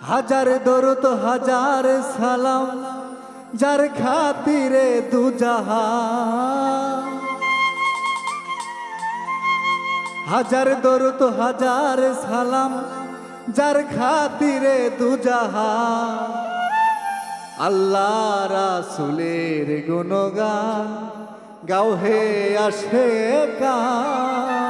হাজার দরুত হাজার সালাম, যার খাতিরে দুজাহা হাজার দরুত হাজার সালাম, যার খাতিরে দুজাহা আল্লাহ রাসুলের গুণগান গাও হে আসে গান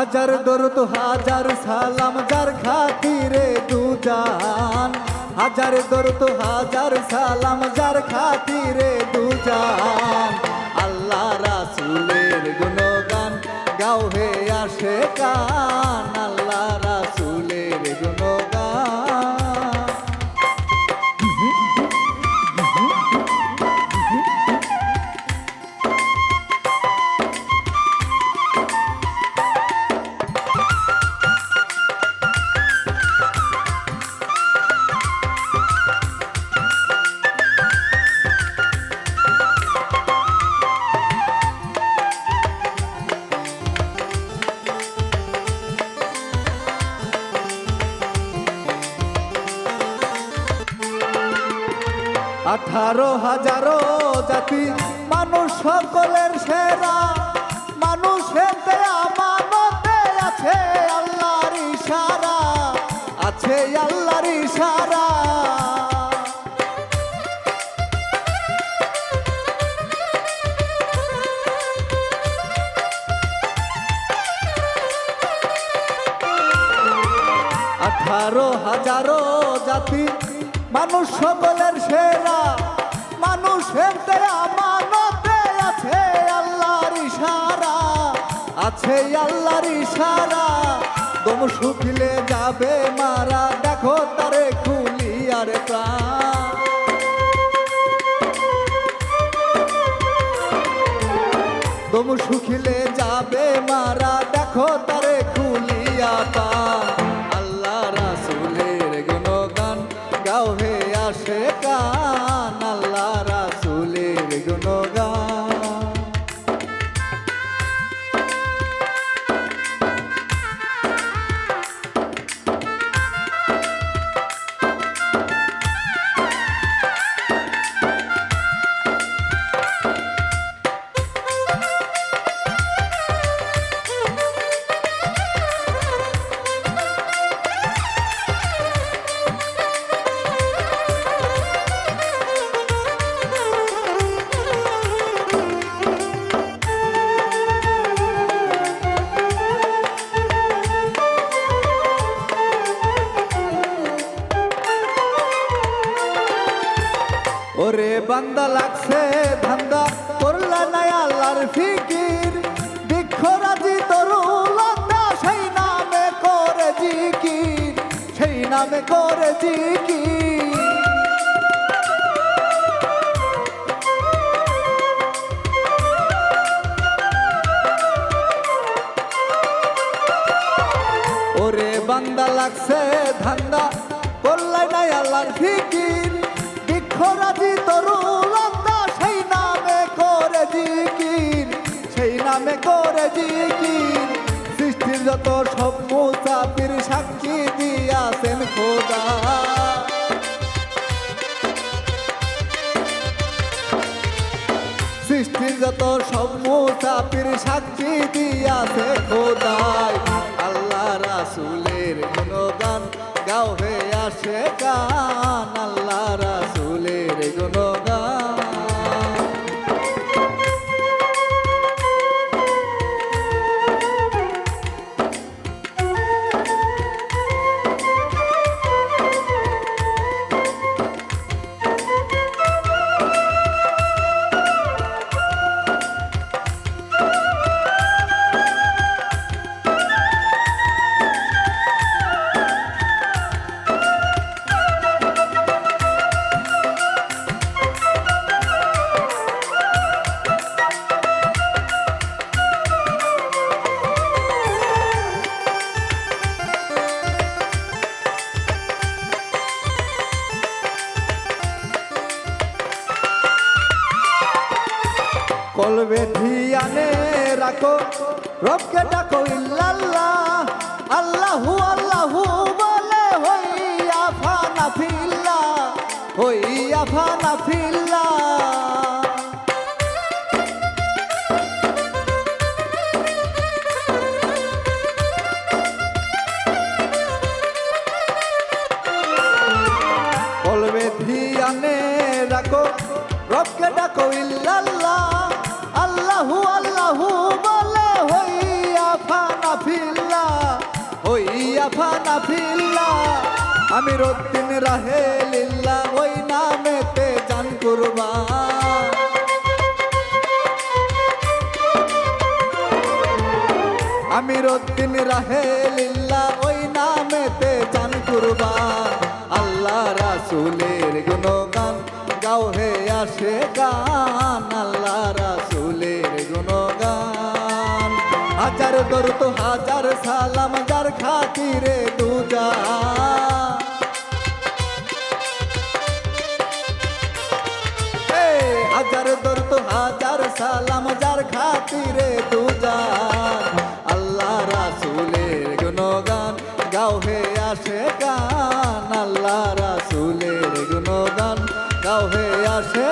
হাজার দরদ, হাজার সালাম, যার খাতিরে দুজান। হাজার দরদ, হাজার সালাম, যার খাতিরে দুজান। আল্লাহ রাসুলের গুণগান, গাও হে আসে কান আল্লাহ আঠারো হাজারো জাতি, মানুষ সকলের সেরা। মানুষের আমানতে আছে আল্লাহর ইশারা, আছে আল্লাহর ইশারা। আঠারো হাজারো জাতি মানুষ সকলের সেরা, মানুষের আমানতে আছে আল্লাহর ইশারা, আছে আল্লাহর ইশারা। দম শুকিলে যাবে মারা, দেখো তারে খুলি আর প্রাণ। দম শুকিলে বান্দা লাগছে, ধান্দা করলা নাই আল্লাহর ফিকির। বৃক্ষরাজি তরুলতা সেই নামে করে জিকির, সেই নামে করে জিকির। ওরে বান্দা লাগছে, ধান্দা করলাই নাই আল্লাহর ফিকির। বৃক্ষরাজি তরুলতা সেই নামে করে জিকির, সেই নামে করে জিকির। সৃষ্টির যত সব মুসাফির সাক্ষী দিয়াছেন খোদা। সৃষ্টির যত সব মুসাফির সাক্ষী দিয়াছে খোদাই, আল্লাহ রাসুলের গুণগান। গাও হে আসে গান আল্লাহ রাসুলের গুণগান। কলবে ধিয়ানে রাখো। রবকে ডাকো, ইল্লাল্লাহ, আল্লাহু আল্লাহু বলে, হইয়া ফানা ফিল্লা, হইয়া ফানা ফিল্লা। বলবে ধিয়ানে রাখো। রবকে ডাকো, ইল্লাল্লাহ আমি রদ্দিন রাহে লিল্লা ওই নামেতে জান কুরবান আমি রদ্দিন রাহে লিল্লা ওই নামেতে চান কুরবান আল্লাহ রাসুলের গুণগান, গাও হে আসে গান। আল্লাহ রাসুলের গুণগান। হাজার দরুত হাজার সালাম, যার খাতিরে দুজা খাতিরে দুজান আল্লাহ রাসুলের গুণগান, গাও হে আসে গান। আল্লাহ রাসুলের গুণগান, গাও হে আসে